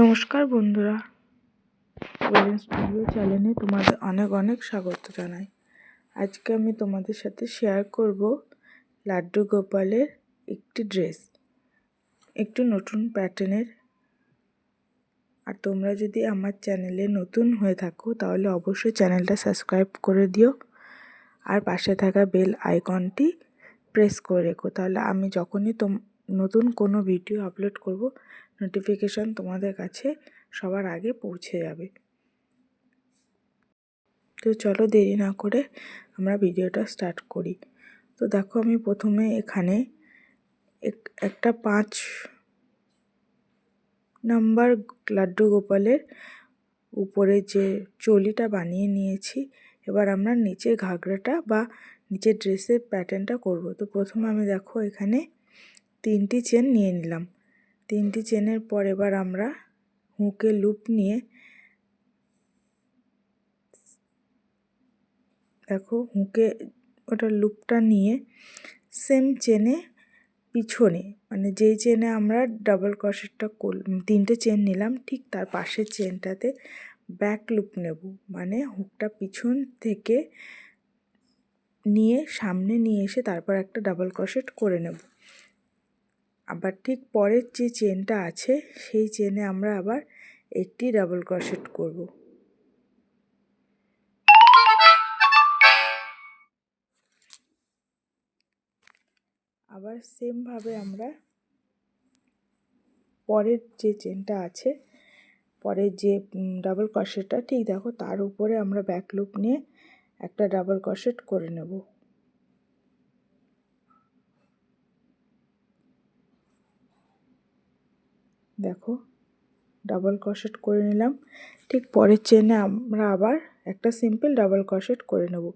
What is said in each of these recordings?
নমস্কার বন্ধুরা। স্টুডিও চ্যানেলে তোমাদের অনেক অনেক স্বাগত জানাই। আজকে আমি তোমাদের সাথে শেয়ার করব লাড্ডু গোপালের একটি ড্রেস একটু নতুন প্যাটার্নের আর তোমরা যদি আমার চ্যানেলে নতুন হয়ে থাকো, তাহলে অবশ্যই চ্যানেলটা সাবস্ক্রাইব করে দিও। আর পাশে থাকা বেল আইকনটি প্রেস করে রেখো। তাহলে আমি যখনই তোম নতুন কোনো ভিডিও আপলোড করব নোটিফিকেশান তোমাদের কাছে সবার আগে পৌঁছে যাবে। তো চলো দেরি না করে আমরা ভিডিওটা স্টার্ট করি। তো দেখো আমি প্রথমে এখানে একটা পাঁচ নাম্বার লাড্ডু গোপালের উপরে যে চলিটা বানিয়ে নিয়েছি, এবার আমরা নিচে ঘাগরাটা বা নিচের ড্রেসের প্যাটার্নটা করব। তো প্রথমে আমি দেখো এখানে তিনটি চেন নিয়ে নিলাম। তিনটি চেনের পর এবার আমরা হুঁকে লুপ নিয়ে দেখো হুঁকে ওটা লুপটা নিয়ে সেম চেনে পিছনে মানে যেই চেনে আমরা ডাবল ক্রশেটটা কর, তিনটে চেন নিলাম, ঠিক তার পাশের চেনটাতে ব্যাক লুপ নেব। মানে হুকটা পিছন থেকে নিয়ে সামনে নিয়ে এসে তারপর একটা ডাবল ক্রশেট করে নেব। আবার ঠিক পরের যে চেনটা আছে, সেই চেনে আমরা আবার একটি ডাবল ক্রশেট করব। আবার সেমভাবে আমরা পরের যে চেনটা আছে, পরের যে ডাবল ক্রশেটটা ঠিক দেখো তার উপরে আমরা ব্যাক লুপ নিয়ে একটা ডাবল ক্রশেট করে নেব। দেখো ডাবল ক্রশেট করে নিলাম। ঠিক পরের চেনে আমরা আবার একটা সিম্পল ডাবল ক্রশেট করে নেব।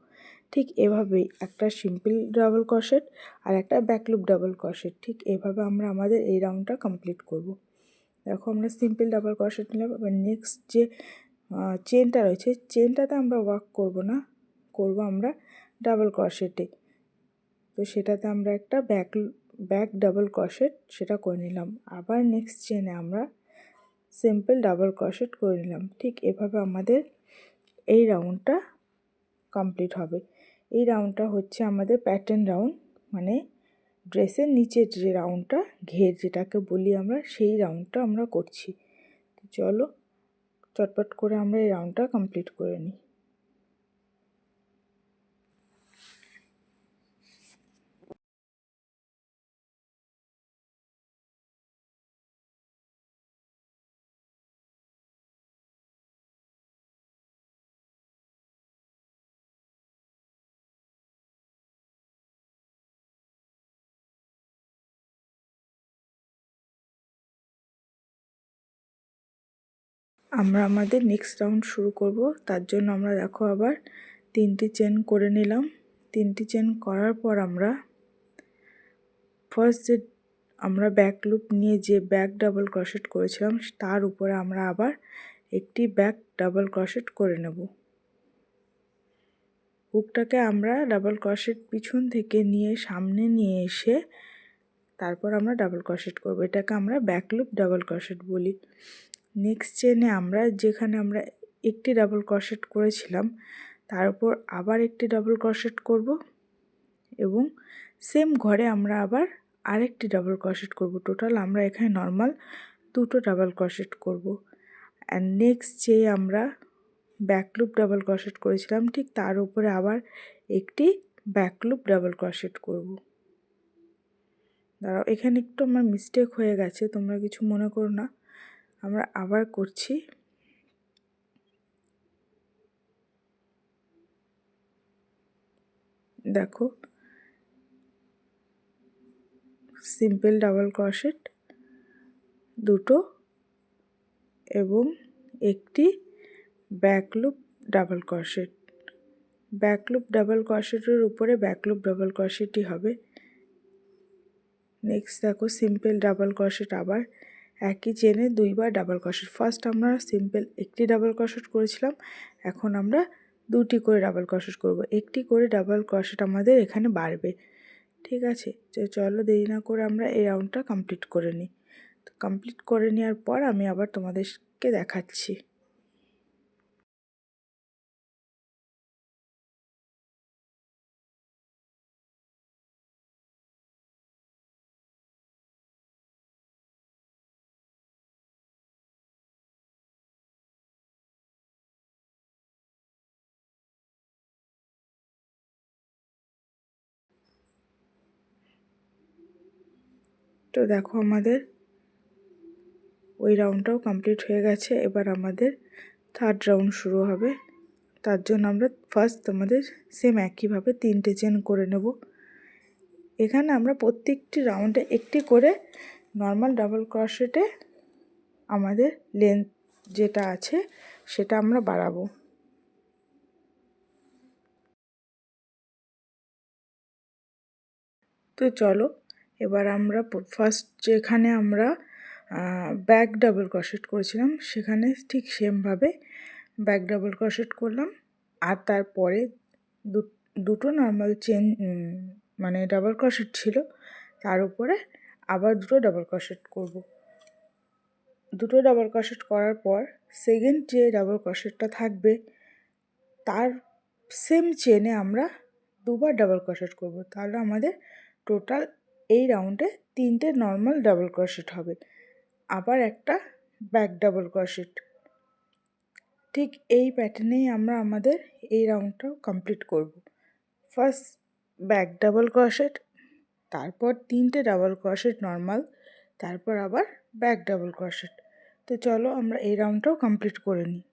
ঠিক এভাবেই একটা সিম্পল ডাবল ক্রশেট আর একটা ব্যাকলুপ ডাবল ক্রশেট ঠিক এভাবে আমরা আমাদের এই রাউন্ডটা কমপ্লিট করব। দেখো, আমরা সিম্পল ডাবল ক্রশেট নিলাম। এবার নেক্সট যে চেনটা রয়েছে চেনটাতে আমরা ওয়ার্ক করব না। করব আমরা ডাবল ক্রশেটে তো সেটাতে আমরা একটা ব্যাক ব্যাক ডাবল ক্রশেট সেটা করে নিলাম। আবার নেক্সট চেনে আমরা সিম্পল ডাবল ক্রশেট করে নিলাম। ঠিক এভাবে আমাদের এই রাউন্ডটা কমপ্লিট হবে। এই রাউন্ডটা হচ্ছে আমাদের প্যাটার্ন রাউন্ড মানে ড্রেসের নিচের যে রাউন্ডটা ঘের যেটাকে বলি আমরা, সেই রাউন্ডটা আমরা করছি। চলো চটপট করে আমরা এই রাউন্ডটা কমপ্লিট করে নিই। আমরা আমাদের নেক্সট রাউন্ড শুরু করব। তার জন্য আমরা দেখো আবার তিনটি চেন করে নিলাম। তিনটি চেন করার পর আমরা ফার্স্ট যে আমরা ব্যাক লুপ নিয়ে যে ব্যাক ডাবল ক্রশেট করেছিলাম, তার উপরে আমরা আবার একটি ব্যাক ডাবল ক্রশেট করে নেব। হুকটাকে আমরা ডাবল ক্রশেট পিছন থেকে নিয়ে সামনে নিয়ে এসে তারপর আমরা ডাবল ক্রশেট করব। এটাকে আমরা ব্যাক লুপ ডাবল ক্রশেট বলি। নেক্সট চেনে আমরা যেখানে আমরা একটি ডাবল ক্রশেট করেছিলাম, তার উপর আবার একটি ডাবল ক্রশেট করব এবং সেম ঘরে আমরা আবার আরেকটি ডাবল ক্রশেট করব। টোটাল আমরা এখানে নর্মাল দুটো ডাবল ক্রশেট করব। অ্যান্ড নেক্সট যে আমরা ব্যাকলুপ ডাবল ক্রশেট করেছিলাম, ঠিক তার উপরে আবার একটি ব্যাকলুপ ডাবল ক্রশেট করব। দাঁড়াও, এখানে একটু আমার মিস্টেক হয়ে গেছে, তোমরা কিছু মনে করো না। আমরা আবার করছি। দেখো। সিম্পল ডাবল ক্রশেট দুটো এবং একটি ব্যাকলুপ ডাবল ক্রশেট ব্যাকলুপ ডাবল ক্রশেটের উপরে ব্যাকলুপ ডাবল ক্রশেটই হবে। নেক্সট দেখো, সিম্পল ডাবল ক্রশেট আবার একই চেনে দুইবার ডাবল ক্রসেট ফার্স্ট আমরা সিম্পল একটি ডাবল ক্রশেট করেছিলাম, এখন আমরা দুটি করে ডাবল ক্রশেট করব। একটি করে ডাবল ক্রশেট আমাদের এখানে বাড়বে। ঠিক আছে? চলো দেরি না করে আমরা এই রাউন্ডটা কমপ্লিট করে নিই। তো কমপ্লিট করে নেওয়ার পর আমি আবার তোমাদেরকে দেখাচ্ছি। তো দেখো আমাদের ওই রাউন্ডটাও কমপ্লিট হয়ে গেছে। এবার আমাদের থার্ড রাউন্ড শুরু হবে। তার জন্য আমরা ফার্স্ট আমাদের সেম একইভাবে তিনটে চেন করে নেব। এখানে আমরা প্রত্যেকটি রাউন্ডে একটি করে নর্মাল ডাবল ক্রশেটে আমাদের লেন্থ যেটা আছে সেটা আমরা বাড়াবো। তো চলো এবার আমরা ফার্স্ট যেখানে আমরা ব্যাক ডাবল ক্রশেট করেছিলাম, সেখানে ঠিক সেমভাবে ব্যাক ডাবল ক্রশেট করলাম। আর তারপরে দুটো নর্মাল চেন মানে ডাবল ক্রশেট ছিল। তার উপরে আবার দুটো ডাবল ক্রশেট করব। দুটো ডাবল ক্রশেট করার পর সেকেন্ড যে ডাবল ক্রশেটটা থাকবে, তার সেম চেনে আমরা দুবার ডাবল ক্রশেট করব। তাহলে আমাদের টোটাল এই রাউন্ডে তিনটে নর্মাল ডাবল ক্রশেট হবে। আবার একটা ব্যাক ডাবল ক্রশেট ঠিক এই প্যাটার্নেই আমরা আমাদের এই রাউন্ডটাও কমপ্লিট করব। ফার্স্ট ব্যাক ডাবল ক্রশেট তারপর তিনটে ডাবল ক্রশেট নর্মাল তারপর আবার ব্যাক ডাবল ক্রশেট তো চলো আমরা এই রাউন্ডটাও কমপ্লিট করে নিই।